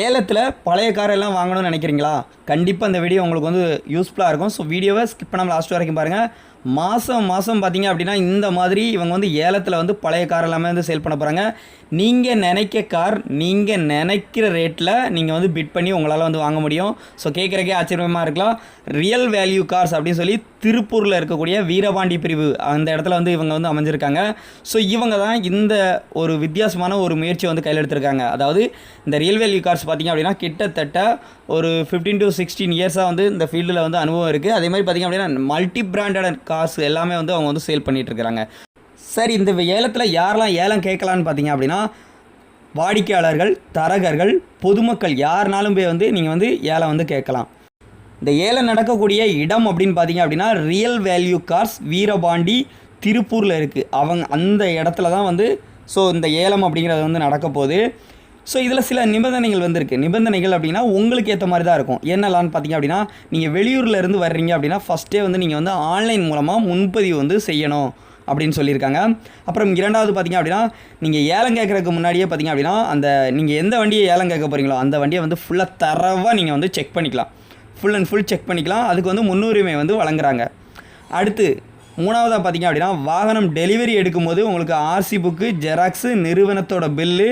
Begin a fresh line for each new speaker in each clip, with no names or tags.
ஏலத்தில் பழைய காரெல்லாம் வாங்கணும்னு நினைக்கிறீங்களா? கண்டிப்பாக அந்த வீடியோ உங்களுக்கு வந்து யூஸ்ஃபுல்லாக இருக்கும். ஸோ வீடியோவை ஸ்கிப் பண்ணாமல் லாஸ்ட் வரைக்கும் பாருங்கள் மாதம் மாதம் பார்த்தீங்க அப்படின்னா இந்த மாதிரி இவங்க வந்து ஏலத்தில் வந்து பழைய கார் எல்லாமே வந்து சேல் பண்ண போகிறாங்க நீங்கள் நினைக்க கார் நீங்கள் நினைக்கிற ரேட்டில் நீங்கள் வந்து பிட் பண்ணி உங்களால் வந்து வாங்க முடியும். ஸோ கேட்குறக்கே ஆச்சரியமாக இருக்கலாம். ரியல் வேல்யூ கார்ஸ் அப்படின்னு சொல்லி திருப்பூரில் இருக்கக்கூடிய வீரபாண்டி பிரிவு அந்த இடத்துல வந்து இவங்க வந்து அமைஞ்சிருக்காங்க. ஸோ இவங்க தான் இந்த ஒரு வித்தியாசமான ஒரு முயற்சி வந்து கையில் எடுத்திருக்காங்க. அதாவது இந்த ரியல் வேல்யூ கார்ஸ் பார்த்தீங்க அப்படின்னா கிட்டத்தட்ட ஒரு ஃபிஃப்டீன் டு சிக்ஸ்டீன் இயர்ஸாக வந்து இந்த ஃபீல்டில் வந்து அனுபவம் இருக்குது அதே மாதிரி பார்த்தீங்க அப்படின்னா மல்டி பிராண்டட் கார்ஸ் எல்லாமே வந்து அவங்க வந்து சேல் பண்ணிகிட்ருக்குறாங்க சரி இந்த ஏலத்தில் யாரெல்லாம் ஏலம் கேட்கலான்னு பார்த்தீங்க அப்படின்னா வாடிக்கையாளர்கள் தரகர்கள் பொதுமக்கள் யாருனாலும் போய் வந்து நீங்கள் வந்து ஏலம் வந்து கேட்கலாம். இந்த ஏலம் நடக்கக்கூடிய இடம் அப்படின்னு பார்த்தீங்க அப்படின்னா ரியல் வேல்யூ கார்ஸ் வீரபாண்டி திருப்பூரில் இருக்குது அவங்க அந்த இடத்துல தான் வந்து ஸோ இந்த ஏலம் அப்படிங்கிறது வந்து நடக்க போகுது. ஸோ இதில் சில நிபந்தனைகள் வந்திருக்கு. நிபந்தனைகள் அப்படின்னா உங்களுக்கு ஏற்ற மாதிரி தான் இருக்கும். என்னெல்லாம்னு பார்த்தீங்க அப்படின்னா நீங்கள் வெளியூரில் இருந்து வர்றீங்க அப்படின்னா ஃபஸ்ட்டே வந்து நீங்கள் வந்து ஆன்லைன் மூலமாக முன்பதிவு வந்து செய்யணும் அப்படின்னு சொல்லியிருக்காங்க. அப்புறம் இரண்டாவது பார்த்தீங்க அப்படின்னா நீங்கள் ஏலம் கேட்குறதுக்கு முன்னாடியே பார்த்தீங்க அப்படின்னா அந்த நீங்கள் எந்த வண்டியை ஏலம் கேட்க போகிறீங்களோ அந்த வண்டியை வந்து ஃபுல்லாக தரவாக நீங்கள் வந்து செக் பண்ணிக்கலாம். ஃபுல் அண்ட் ஃபுல் செக் பண்ணிக்கலாம். அதுக்கு வந்து முன்னுரிமை வந்து வழங்குறாங்க. அடுத்து மூணாவதாக பார்த்தீங்க அப்படின்னா வாகனம் டெலிவரி எடுக்கும்போது உங்களுக்கு ஆர்சி புக்கு ஜெராக்ஸு நிறுவனத்தோட பில்லு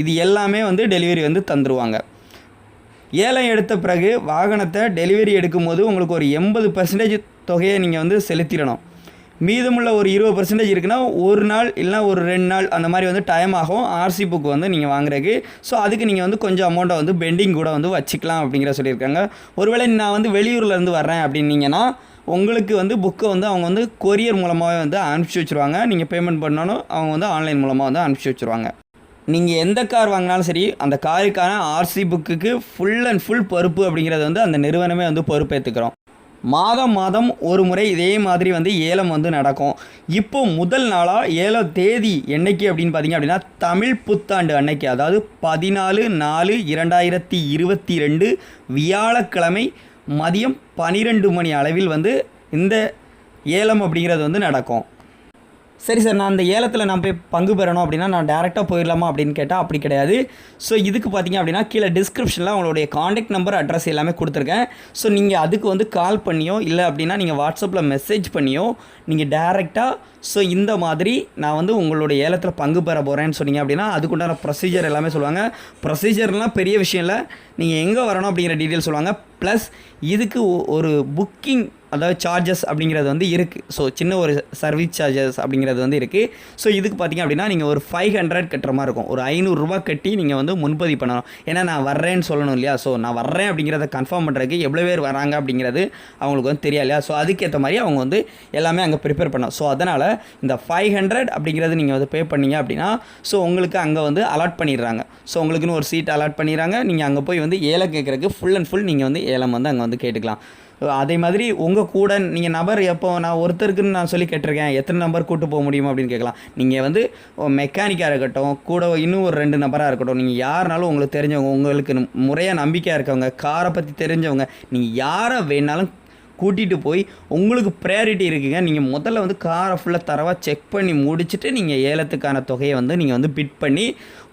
இது எல்லாமே வந்து டெலிவரி வந்து தந்துருவாங்க. ஏலம் எடுத்த பிறகு வாகனத்தை டெலிவரி எடுக்கும்போது உங்களுக்கு ஒரு எண்பது பர்சன்டேஜ் தொகையை நீங்கள் வந்து செலுத்திடணும். மீதமுள்ள ஒரு இருபது பர்சன்டேஜ் இருக்குன்னா ஒரு நாள் இல்லைனா ஒரு ரெண்டு நாள் அந்த மாதிரி வந்து டைம் ஆகும். ஆர்சி புக் வந்து நீங்கள் வாங்குறதுக்கு. ஸோ அதுக்கு நீங்கள் வந்து கொஞ்சம் அமௌண்ட்டை வந்து பெண்டிங் கூட வந்து வச்சுக்கலாம் அப்படிங்கிற சொல்லியிருக்காங்க. ஒருவேளை நான் வந்து வெளியூர்லேருந்து வர்றேன் அப்படின்னீங்கன்னா உங்களுக்கு வந்து புக்கை வந்து அவங்க வந்து கொரியர் மூலமாகவே வந்து அனுப்பிச்சி வச்சுருவாங்க. நீங்கள் பேமெண்ட் பண்ணாலும் அவங்க வந்து ஆன்லைன் மூலமாக வந்து அனுப்பிச்சி வச்சுருவாங்க. நீங்கள் எந்த கார் வாங்கினாலும் சரி அந்த காருக்கான ஆர்சி புக்குக்கு ஃபுல் அண்ட் ஃபுல் பொறுப்பு அப்படிங்கிறது வந்து அந்த நிறுவனமே வந்து பொறுப்பேற்றுக்கிறோம் மாதம் மாதம் ஒரு முறை இதே மாதிரி வந்து ஏலம் வந்து நடக்கும். இப்போ முதல் நாளாக ஏலம் தேதி என்னைக்கு அப்படின்னு பார்த்தீங்க அப்படின்னா தமிழ் புத்தாண்டு அன்னைக்கு அதாவது பதினாலு நாலு இரண்டாயிரத்தி இருபத்தி ரெண்டு வியாழக்கிழமை மதியம் பன்னிரெண்டு மணி அளவில் வந்து இந்த ஏலம் அப்படிங்கிறது வந்து நடக்கும். சரி சார் நான் அந்த ஏலத்தில் நான் போய் பங்கு பெறணும் அப்படின்னா நான் டேரெக்டாக போயிடலாமா அப்படின்னு கேட்டால் அப்படி கிடையாது. ஸோ இதுக்கு பார்த்தீங்க அப்படின்னா கீழே டிஸ்கிரிப்ஷனில் அவங்களுடைய காண்டாக்ட் நம்பர் அட்ரஸ் எல்லாமே கொடுத்துருக்கேன். ஸோ நீங்கள் அதுக்கு வந்து கால் பண்ணியோ இல்லை அப்படின்னா நீங்கள் வாட்ஸ்அப்பில் மெசேஜ் பண்ணியோ நீங்கள் டேரெக்டாக ஸோ இந்த மாதிரி நான் வந்து உங்களுடைய ஏலத்தில் பங்கு பெற போகிறேன்னு சொன்னீங்க அப்படின்னா அதுக்குண்டான ப்ரொசீஜர் எல்லாமே சொல்லுவாங்க. ப்ரொசீஜர்லாம் பெரிய விஷயம் இல்லை. நீங்கள் எங்கே வரணும் அப்படிங்கிற டீட்டெயில் சொல்லுவாங்க. ப்ளஸ் இதுக்கு ஒ- ஒரு புக்கிங் அதாவது சார்ஜஸ் அப்படிங்கிறது வந்து இருக்குது ஸோ சின்ன ஒரு சர்வீஸ் சார்ஜஸ் அப்படிங்கிறது வந்து இருக்குது ஸோ இதுக்கு பார்த்தீங்க அப்படின்னா நீங்கள் ஒரு ஃபைவ் ஹண்ட்ரட் கட்டுற மாதிரி இருக்கும். ஒரு ஐநூறுரூவா கட்டி நீங்கள் வந்து முன்பதிவு பண்ணணும். ஏன்னா நான் வர்றேன்னு சொல்லணும் இல்லையா? ஸோ நான் வர்றேன் அப்படிங்கிறத கன்ஃபார்ம் பண்ணுறதுக்கு எவ்வளோ பேர் வராங்க அப்படிங்கிறது அவங்களுக்கு வந்து தெரியாது இல்லையா? ஸோ அதுக்கேற்ற மாதிரி அவங்க வந்து எல்லாமே அங்கே ப்ரிப்பேர் பண்ணணும். ஸோ அதனால் இந்த ஃபைவ் ஹண்ட்ரட் அப்படிங்கிறது நீங்கள் வந்து பே பண்ணீங்க அப்படின்னா ஸோ உங்களுக்கு அங்கே வந்து அலாட் பண்ணிடுறாங்க. ஸோ உங்களுக்குன்னு ஒரு சீட் அலாட் பண்ணிடுறாங்க. நீங்கள் அங்கே போய் வந்து ஏலம் கேட்குறதுக்கு ஃபுல் அண்ட் ஃபுல் நீங்கள் வந்து ஏலம் வந்து அங்கே வந்து கேட்டுக்கலாம். அதே மாதிரி உங்கள் கூட நீங்கள் நபர் எப்போ நான் ஒருத்தருக்குன்னு நான் சொல்லி கேட்டிருக்கேன் எத்தனை நம்பர் கூட்டு போக முடியும் அப்படின்னு கேட்கலாம். நீங்கள் வந்து மெக்கானிக்காக இருக்கட்டும் கூட இன்னும் ஒரு ரெண்டு நபராக இருக்கட்டும் நீங்கள் யாருனாலும் உங்களுக்கு தெரிஞ்சவங்க உங்களுக்கு முறையாக நம்பிக்கையாக இருக்கவங்க காரை பற்றி தெரிஞ்சவங்க நீங்கள் யாரை வேணாலும் கூட்டிகிட்டு போய் உங்களுக்கு ப்ரையாரிட்டி இருக்குங்க. நீங்கள் முதல்ல வந்து காரை ஃபுல்லாக தரவாக செக் பண்ணி முடிச்சுட்டு நீங்கள் ஏலத்துக்கான தொகையை வந்து நீங்கள் வந்து பிட் பண்ணி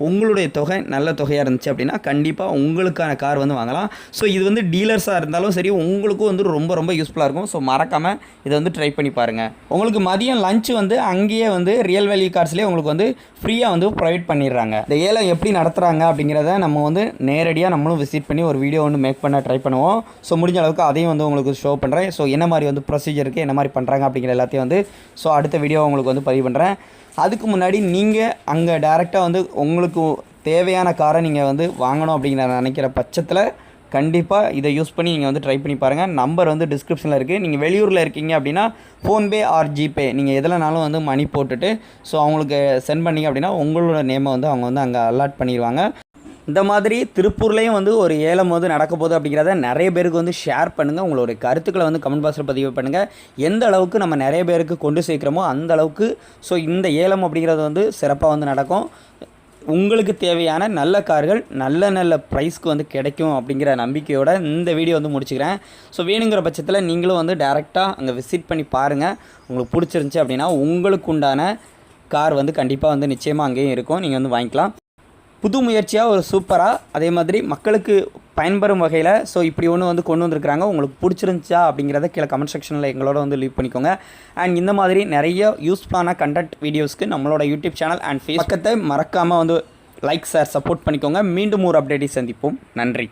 உங்களுடைய தொகை நல்ல தொகையாக இருந்துச்சு அப்படின்னா கண்டிப்பாக உங்களுக்கான கார் வந்து வாங்கலாம். ஸோ இது வந்து டீலர்ஸாக இருந்தாலும் சரி உங்களுக்கும் வந்து ரொம்ப ரொம்ப யூஸ்ஃபுல்லாக இருக்கும். ஸோ மறக்காமல் இதை வந்து ட்ரை பண்ணி பாருங்கள் உங்களுக்கு மதியம் லஞ்ச் வந்து அங்கேயே வந்து ரியல் வேல்யூ கார்ஸ்லேயே உங்களுக்கு வந்து ஃப்ரீயாக வந்து ப்ரொவைட் பண்ணிடுறாங்க. இந்த ஏலம் எப்படி நடத்துகிறாங்க அப்படிங்கிறத நம்ம வந்து நேரடியாக நம்மளும் விசிட் பண்ணி ஒரு வீடியோ வந்து மேக் பண்ண ட்ரை பண்ணுவோம். ஸோ முடிஞ்ச அளவுக்கு அதையும் வந்து உங்களுக்கு ஷோ பண்ணுறேன் ஸோ என்ன மாதிரி வந்து ப்ரொசீஜர் இருக்குது என்ன மாதிரி பண்ணுறாங்க அப்படிங்கிற எல்லாத்தையும் வந்து ஸோ அடுத்த வீடியோ உங்களுக்கு வந்து பதிவு பண்ணுறேன் அதுக்கு முன்னாடி நீங்கள் அங்கே டேரெக்டாக வந்து உங்களுக்கு தேவையான காரை நீங்கள் வந்து வாங்கணும் அப்படிங்கிற நினைக்கிற பட்சத்தில் கண்டிப்பாக இதை யூஸ் பண்ணி நீங்கள் வந்து ட்ரை பண்ணி பாருங்கள் நம்பர் வந்து டிஸ்கிரிப்ஷனில் இருக்குது நீங்கள் வெளியூரில் இருக்கீங்க அப்படின்னா ஃபோன்பே ஆர் ஜிபே நீங்கள் எதுலனாலும் வந்து மணி போட்டுட்டு ஸோ அவங்களுக்கு சென்ட் பண்ணிங்க அப்படின்னா உங்களோட நேமை வந்து அவங்க வந்து அங்கே அலாட் பண்ணிடுவாங்க இந்த மாதிரி திருப்பூர்லேயும் வந்து ஒரு ஏலம் வந்து நடக்க போகுது அப்படிங்கிறத நிறைய பேருக்கு வந்து ஷேர் பண்ணுங்கள் உங்களுடைய கருத்துக்களை வந்து கமெண்ட் பாக்ஸில் பதிவு பண்ணுங்கள் எந்த அளவுக்கு நம்ம நிறைய பேருக்கு கொண்டு சேர்க்குறோமோ அந்த அளவுக்கு ஸோ இந்த ஏலம் அப்படிங்கிறது வந்து சிறப்பாக வந்து நடக்கும். உங்களுக்கு தேவையான நல்ல கார்கள் நல்ல நல்ல ப்ரைஸ்க்கு வந்து கிடைக்கும் அப்படிங்கிற நம்பிக்கையோட இந்த வீடியோ வந்து முடிச்சுக்கிறேன். ஸோ வேணுங்கிற பட்சத்தில் நீங்களும் வந்து டேரெக்டாக அங்கே விசிட் பண்ணி பாருங்கள் உங்களுக்கு பிடிச்சிருந்துச்சி அப்படின்னா உங்களுக்கு உண்டான கார் வந்து கண்டிப்பாக வந்து நிச்சயமாக அங்கேயும் இருக்கும். நீங்கள் வந்து வாங்கிக்கலாம். புது முயற்சியாக ஒரு சூப்பராக அதே மாதிரி மக்களுக்கு பயன்பெறும் வகையில் ஸோ இப்படி ஒன்று வந்து கொண்டு வந்திருக்கிறாங்க. உங்களுக்கு பிடிச்சிருந்துச்சா அப்படிங்கிறத கீழே கமெண்ட் செக்ஷனில் எங்களோட வந்து லீவ் பண்ணிக்கோங்க. அண்ட் இந்த மாதிரி நிறைய யூஸ்ஃபுல்லான கண்டென்ட் வீடியோஸ்க்கு நம்மளோட யூடியூப் சேனல் அண்ட் ஃபேஸ் பக்கத்தை மறக்காமல் வந்து லைக் சார் சப்போர்ட் பண்ணிக்கோங்க. மீண்டும் ஒரு அப்டேட்டை சந்திப்போம். நன்றி.